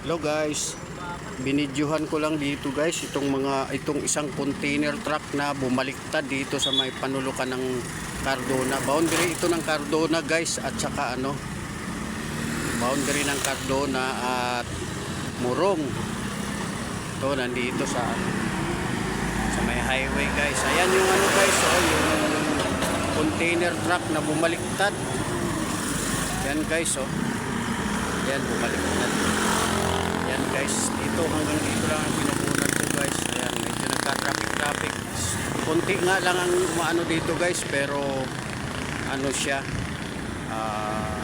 Hello guys. Binidyohan ko lang dito guys itong mga itong isang container truck na bumaliktad dito sa may panulukan ng Cardona. Boundary ito ng Cardona guys at saka ano boundary ng Cardona at Murong. Ito nandito sa sa may highway guys. Ayan yung ano guys, oh, yung container truck na bumaliktad. Yan guys, oh. Yan bumaliktad. Guys, dito hanggang dito lang ang pinupunan ko guys. Ayan, medyo nagka-traffic-traffic. Kunti nga lang ang maano dito guys, pero ano siya, ah,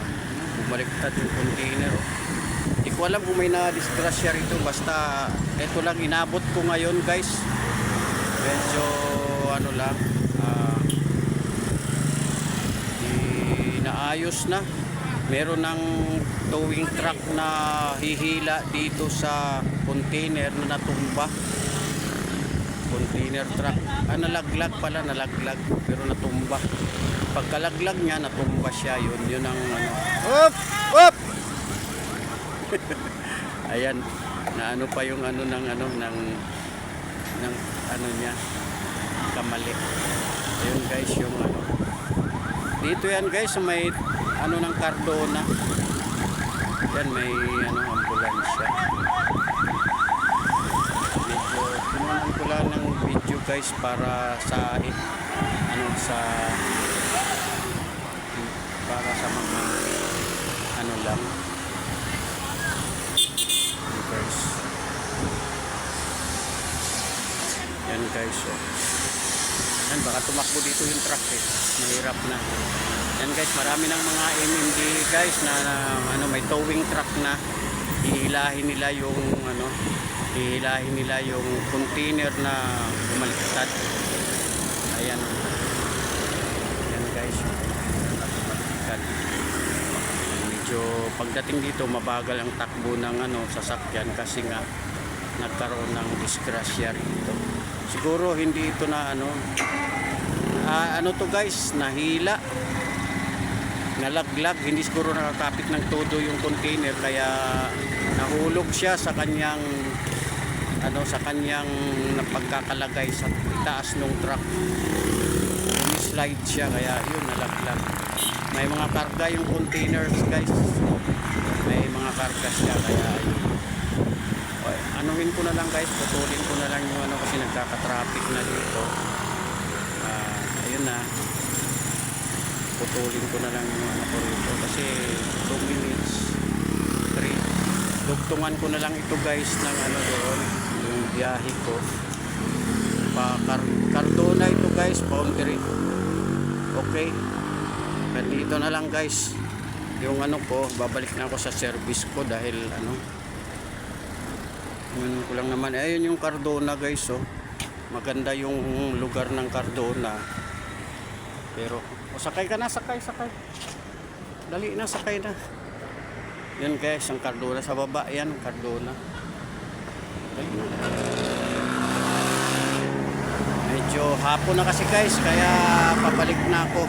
bumaliktad yung container. Oh. Hindi ko alam kung may na-disgrasya rito, basta ito lang inabot ko ngayon guys. Medyo ano lang, ah, inaayos na. Meron ng towing truck na hihila dito sa container na natumba. Container truck. Ah, nalaglag pala, nalaglag. Pero natumba. Pagkalaglag niya, natumba siya. Yun, yun ang ano. Up! Up! Ayan. Na ano pa yung ano ng ano ng ng ano niya kamali. Ayun guys yung ano. Dito yan guys may ano ng Cardona. Yan may ano ambulansya. Medyo pinunan ko lang ng video guys para sa ano sa para sa mga ano lang guys. Yan guys. Oh. Yan, baka tumakbo dito yung truck eh. Mahirap na. Yan guys, marami ng mga MMD guys na, na ano, may towing truck na hihilahin nila yung ano, hihilahin nila yung container na bumaliktad. Ayan. Yan guys. Bumaliktad. Medyo pagdating dito mabagal ang takbo ng ano, sasakyan kasi nga nagkaroon ng disgrasya rito. Siguro hindi ito na ano ah, ano to guys, nahila nalaglag, hindi siguro nakakapit ng todo yung container kaya nahulog siya sa kanyang ano sa kanyang napagkakalagay sa itaas ng truck. Slide siya kaya yun nalaglag. May mga karga yung containers guys. May mga karga siya kaya yun. Okay, anuhin ko na lang guys. Putulin ko na lang yung ano kasi nagkaka-traffic na dito Ah, ayun na putulin ko na lang yung ano ko rito kasi 2 minutes 3 dugtungan ko na lang ito guys ng ano doon yung biyahe ko. Pa Car Cardona ito guys boundary. Okay? Nandito na lang guys. Yung ano ko babalik na ako sa service ko dahil ano yun ko lang naman. Ayun yung Cardona guys oh. Maganda yung lugar ng Cardona pero o sakay ka na sakay sakay. Dali na sakay na. Yan guys ang Cardona sa baba. Yan ang Cardona dali na. Medyo hapon na kasi guys kaya papalik na ako